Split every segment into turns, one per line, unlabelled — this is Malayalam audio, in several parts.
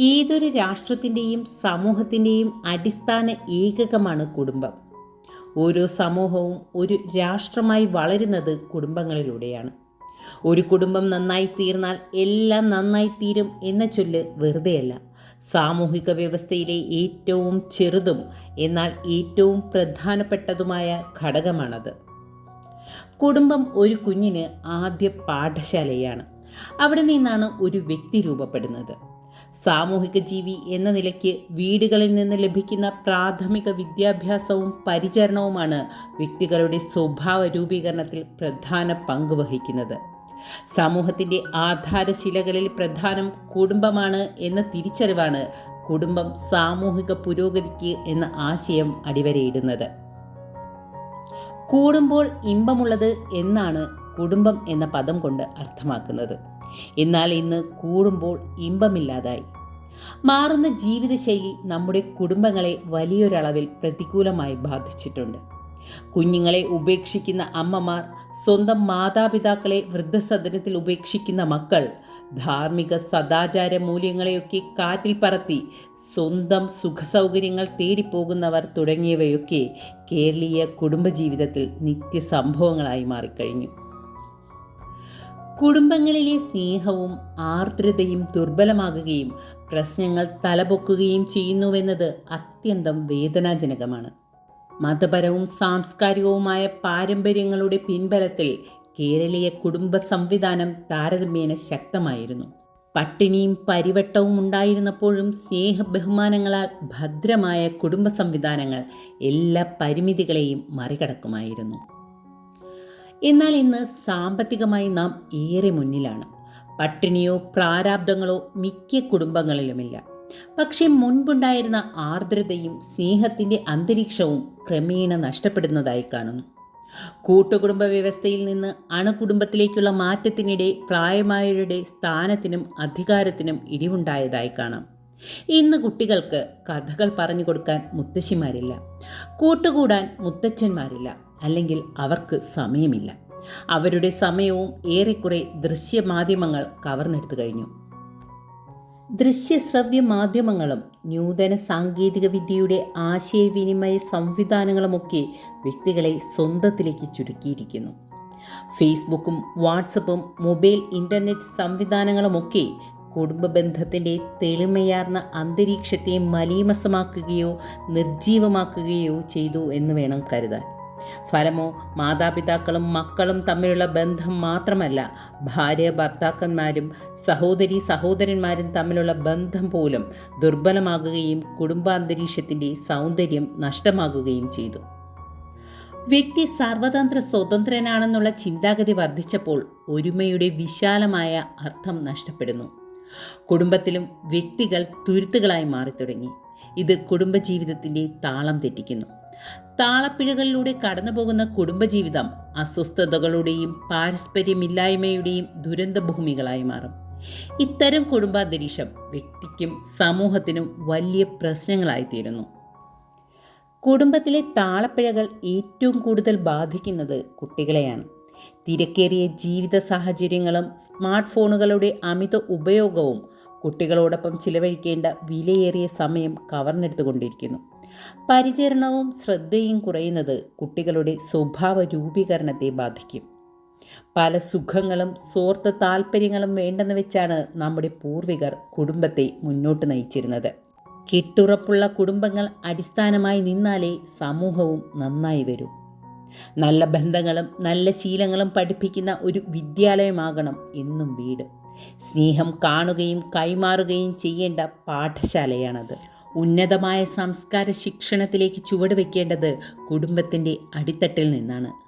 ഏതൊരു രാഷ്ട്രത്തിന്റെയും സമൂഹത്തിന്റെയും അടിസ്ഥാന ഏകകമാണ് കുടുംബം. ഓരോ സമൂഹവും ഒരു രാഷ്ട്രമായി വളരുന്നത് കുടുംബങ്ങളിലൂടെയാണ്. ഒരു കുടുംബം നന്നായി തീർന്നാൽ എല്ലാം നന്നായി തീരും എന്ന ചൊല്ല് വെറുതെയല്ല. സാമൂഹിക വ്യവസ്ഥയിലെ ഏറ്റവും ചെറുതും എന്നാൽ ഏറ്റവും പ്രധാനപ്പെട്ടതുമായ ഘടകമാണത്. കുടുംബം ഒരു കുഞ്ഞിന് ആദ്യ പാഠശാലയാണ്. അവിടെ നിന്നാണ് ഒരു വ്യക്തി രൂപപ്പെടുന്നത്. സാമൂഹിക ജീവി എന്ന നിലയ്ക്ക് വീടുകളിൽ നിന്ന് ലഭിക്കുന്ന പ്രാഥമിക വിദ്യാഭ്യാസവും പരിചരണവുമാണ് വ്യക്തികളുടെ സ്വഭാവ രൂപീകരണത്തിൽ പ്രധാന പങ്ക് വഹിക്കുന്നത്. സമൂഹത്തിന്റെ ആധാരശിലകളിൽ പ്രധാനം കുടുംബമാണ് എന്ന തിരിച്ചറിവാണ് കുടുംബം സാമൂഹിക പുരോഗതിക്ക് എന്ന ആശയം അടിവരയിടുന്നത്. കൂടുമ്പോൾ ഇമ്പമുള്ളത് എന്നാണ് കുടുംബം എന്ന പദം കൊണ്ട് അർത്ഥമാക്കുന്നത്. എന്നാൽ ഇന്ന് കൂടുമ്പോൾ ഇമ്പമില്ലാതായി. മാറുന്ന ജീവിതശൈലി നമ്മുടെ കുടുംബങ്ങളെ വലിയൊരളവിൽ പ്രതികൂലമായി ബാധിച്ചിട്ടുണ്ട്. കുഞ്ഞുങ്ങളെ ഉപേക്ഷിക്കുന്ന അമ്മമാർ സ്വന്തം മാതാപിതാക്കളെ വൃദ്ധസദനത്തിൽ ഉപേക്ഷിക്കുന്ന മക്കൾ ധാർമ്മിക സദാചാര മൂല്യങ്ങളെയൊക്കെ കാറ്റിൽ പറത്തി സ്വന്തം സുഖസൗകര്യങ്ങൾ തേടിപ്പോകുന്നവർ തുടങ്ങിയവയൊക്കെ കേരളീയ കുടുംബജീവിതത്തിൽ നിത്യസംഭവങ്ങളായി മാറിക്കഴിഞ്ഞു. കുടുംബങ്ങളിലെ സ്നേഹവും ആർദ്രതയും ദുർബലമാകുകയും പ്രശ്നങ്ങൾ തലപൊക്കുകയും ചെയ്യുന്നുവെന്നത് അത്യന്തം വേദനാജനകമാണ്. മതപരവും സാംസ്കാരികവുമായ പാരമ്പര്യങ്ങളുടെ പിൻബലത്തിൽ കേരളീയ കുടുംബ സംവിധാനം താരതമ്യേന ശക്തമായിരുന്നു. പട്ടിണിയും പരിവട്ടവും ഉണ്ടായിരുന്നപ്പോഴും സ്നേഹ ബഹുമാനങ്ങളാൽ ഭദ്രമായ കുടുംബ സംവിധാനങ്ങൾ എല്ലാ പരിമിതികളെയും മറികടക്കുമായിരുന്നു. എന്നാൽ ഇന്ന് സാമ്പത്തികമായി നാം ഏറെ മുന്നിലാണ്. പട്ടിണിയോ പ്രാരാബ്ദങ്ങളോ മിക്ക കുടുംബങ്ങളിലുമില്ല. പക്ഷേ മുൻപുണ്ടായിരുന്ന ആർദ്രതയും സ്നേഹത്തിന്റെ അന്തരീക്ഷവും ക്രമേണ നഷ്ടപ്പെടുന്നതായി കാണുന്നു. കൂട്ടുകുടുംബ വ്യവസ്ഥയിൽ നിന്ന് അണുകുടുംബത്തിലേക്കുള്ള മാറ്റത്തിനിടെ പ്രായമായവരുടെ സ്ഥാനത്തിനും അധികാരത്തിനും ഇടിവുണ്ടായതായി കാണാം. ഇന്ന് കുട്ടികൾക്ക് കഥകൾ പറഞ്ഞു കൊടുക്കാൻ മുത്തശ്ശിമാരില്ല. കൂട്ടുകൂടാൻ മുത്തച്ഛന്മാരില്ല. അല്ലെങ്കിൽ അവർക്ക് സമയമില്ല. അവരുടെ സമയവും ഏറെക്കുറെ ദൃശ്യമാധ്യമങ്ങൾ കവർന്നെടുത്തു കഴിഞ്ഞു. ദൃശ്യശ്രവ്യ മാധ്യമങ്ങളും നൂതന സാങ്കേതിക വിദ്യയുടെ ആശയവിനിമയ സംവിധാനങ്ങളുമൊക്കെ വ്യക്തികളെ സ്വന്തത്തിലേക്ക് ചുരുക്കിയിരിക്കുന്നു. ഫേസ്ബുക്കും വാട്സപ്പും മൊബൈൽ ഇന്റർനെറ്റ് സംവിധാനങ്ങളുമൊക്കെ കുടുംബ ബന്ധത്തിന്റെ തെളിമയാർന്ന അന്തരീക്ഷത്തെ മലീമസമാക്കുകയോ നിർജീവമാക്കുകയോ ചെയ്തു എന്ന് വേണം കരുതാൻ. ഫലമോ മാതാപിതാക്കളും മക്കളും തമ്മിലുള്ള ബന്ധം മാത്രമല്ല ഭാര്യ ഭർത്താക്കന്മാരും സഹോദരി സഹോദരന്മാരും തമ്മിലുള്ള ബന്ധം പോലും ദുർബലമാകുകയും കുടുംബാന്തരീക്ഷത്തിന്റെ സൗന്ദര്യം നഷ്ടമാകുകയും ചെയ്തു. വ്യക്തി സർവതന്ത്ര സ്വതന്ത്രനാണെന്നുള്ള ചിന്താഗതി വർദ്ധിച്ചപ്പോൾ ഒരുമയുടെ വിശാലമായ അർത്ഥം നഷ്ടപ്പെടുന്നു. കുടുംബത്തിലും വ്യക്തികൾ തുരുത്തുകളായി മാറിത്തുടങ്ങി. ഇത് കുടുംബജീവിതത്തിന്റെ താളം തെറ്റിക്കുന്നു. താളപ്പിഴകളിലൂടെ കടന്നുപോകുന്ന കുടുംബജീവിതം അസ്വസ്ഥതകളുടെയും പാരസ്പര്യമില്ലായ്മയുടെയും ദുരന്തഭൂമികളായി മാറും. ഇത്തരം കുടുംബാന്തരീക്ഷം വ്യക്തിക്കും സമൂഹത്തിനും വലിയ പ്രശ്നങ്ങളായിത്തീരുന്നു. കുടുംബത്തിലെ താളപ്പിഴകൾ ഏറ്റവും കൂടുതൽ ബാധിക്കുന്നത് കുട്ടികളെയാണ്. തിരക്കേറിയ ജീവിത സാഹചര്യങ്ങളും സ്മാർട്ട് ഫോണുകളുടെ അമിത ഉപയോഗവും കുട്ടികളോടൊപ്പം ചിലവഴിക്കേണ്ട വിലയേറിയ സമയം കവർന്നെടുത്തുകൊണ്ടിരിക്കുന്നു. പരിചരണവും ശ്രദ്ധയും കുറയുന്നത് കുട്ടികളുടെ സ്വഭാവ രൂപീകരണത്തെ ബാധിക്കും. പല സുഖങ്ങളും സ്വാർത്ഥ താല്പര്യങ്ങളും വേണ്ടെന്ന് വെച്ചാണ് നമ്മുടെ പൂർവികർ കുടുംബത്തെ മുന്നോട്ട് നയിച്ചിരുന്നത്. കെട്ടുറപ്പുള്ള കുടുംബങ്ങൾ അടിസ്ഥാനമായി നിന്നാലേ സമൂഹവും നന്നായി വരൂ. നല്ല ബന്ധങ്ങളും നല്ല ശീലങ്ങളും പഠിപ്പിക്കുന്ന ഒരു വിദ്യാലയമാകണം എന്നും വീട്. സ്നേഹം കാണുകയും കൈമാറുകയും ചെയ്യേണ്ട പാഠശാലയാണത്. ഉന്നതമായ സംസ്കാര ശിക്ഷണത്തിലേക്ക് ചുവടുവെക്കേണ്ടത് കുടുംബത്തിന്റെ അടിത്തട്ടിൽ നിന്നാണ്.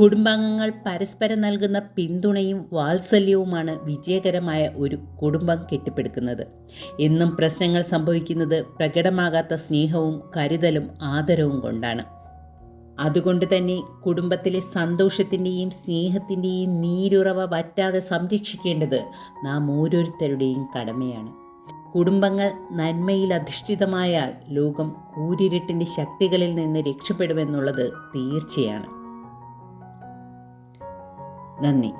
കുടുംബാംഗങ്ങൾ പരസ്പരം നൽകുന്ന പിന്തുണയും വാത്സല്യവുമാണ് വിജയകരമായ ഒരു കുടുംബം കെട്ടിപ്പടുക്കുന്നത്. എന്നും പ്രശ്നങ്ങൾ സംഭവിക്കുന്നത് പ്രകടമാകാത്ത സ്നേഹവും കരുതലും ആദരവും കൊണ്ടാണ്. അതുകൊണ്ട് തന്നെ കുടുംബത്തിലെ സന്തോഷത്തിന്റെയും സ്നേഹത്തിന്റെയും നീരുറവ വറ്റാതെ സംരക്ഷിക്കേണ്ടത് നാം ഓരോരുത്തരുടെയും കടമയാണ്. കുടുംബങ്ങൾ നന്മയിൽ അധിഷ്ഠിതമായാൽ ലോകം കൂരിരുട്ടിന്റെ ശക്തികളിൽ നിന്ന് രക്ഷപ്പെടുമെന്നുള്ളത് തീർച്ചയാണ്. നന്ദി.